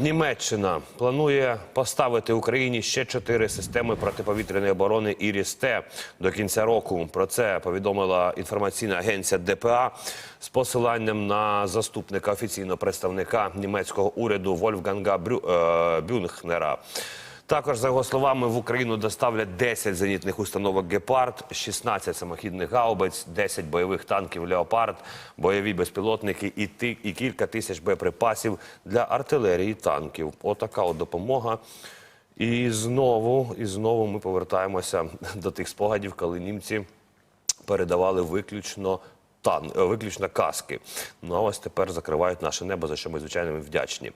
Німеччина планує поставити Україні ще чотири системи протиповітряної оборони «Іріс-Т» до кінця року. Про це повідомила інформаційна агенція ДПА з посиланням на заступника офіційного представника німецького уряду Вольфганга Брю... е, Бюнхнера. Також, за його словами, в Україну доставлять 10 зенітних установок «Гепард», 16 самохідних гаубиць, 10 бойових танків «Леопард», бойові безпілотники і, ти, і кілька тисяч боєприпасів для артилерії танків. Отака от допомога. І знову, і знову ми повертаємося до тих спогадів, коли німці передавали виключно тан, е, виключно каски. Ну а ось тепер закривають наше небо, за що ми звичайно вдячні.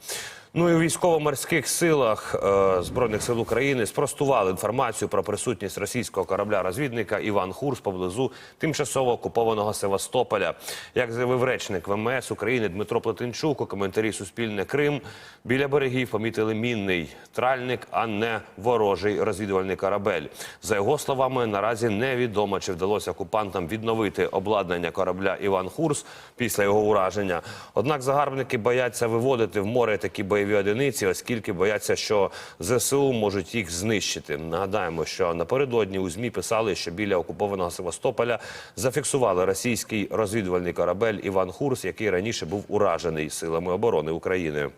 Ну і у військово-морських силах е, збройних сил України спростували інформацію про присутність російського корабля-розвідника Іван Хурс поблизу тимчасово окупованого Севастополя. Як заявив речник ВМС України Дмитро Плетенчук у коментарі Суспільне Крим біля берегів помітили мінний тральник, а не ворожий розвідувальний корабель. За його словами, наразі невідомо, чи вдалося окупантам відновити обладнання корабля Іван Хурс після його ураження. Однак загарбники бояться виводити в море такі бойові одиниці, оскільки бояться, що ЗСУ можуть їх знищити. Нагадаємо, що напередодні у змі писали, що біля окупованого Севастополя зафіксували російський розвідувальний корабель Іван Хурс, який раніше був уражений силами оборони України.